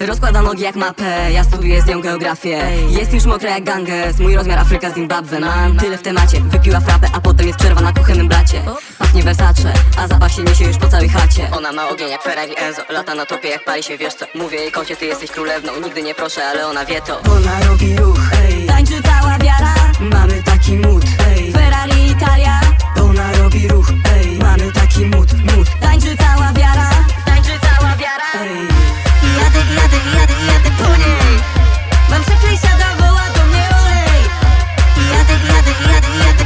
Rozkłada nogi jak mapę, ja studiuję z nią geografię. Jest już mokra jak ganges, mój rozmiar Afryka, Zimbabwe. Mam tyle w temacie, wypiła frapę, a potem jest przerwa na kuchennym blacie Pachnie Versace, a zapach się niesie już po całej chacie. Ona ma ogień jak Ferrari Enzo, lata na topie jak pali się, wiesz co? Mówię jej kocie, ty jesteś królewną, nigdy nie proszę, ale ona wie to. Ona robi ruch, ej. Tańczy cała jadę, jadę, po niej Mam woła do mnie olej. Jadę, jadę, jadę, jadę.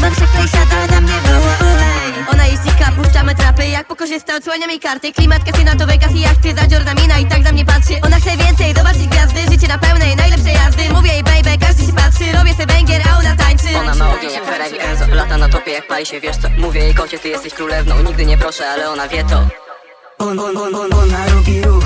Mam, mam siada, na mnie woła olej. Ona jest dzika, puszczamy trapy Jak pokorzysta, odsłania mi karty. Klimat kasynowej kasy jachty Za Jordanina i tak na mnie patrzy. Ona chce więcej, zobaczyć gwiazdy Życie na pełnej, najlepsze jazdy. Mówię jej baby, każdy się patrzy Robię se węgier, a ona tańczy. Ona ma ogień jak Ferrari Enzo. Lata na topie jak pali się, wiesz co? Mówię jej kocie, ty jesteś królewną. Nigdy nie proszę, ale ona wie to. On, on, on, on, ona robi ruch,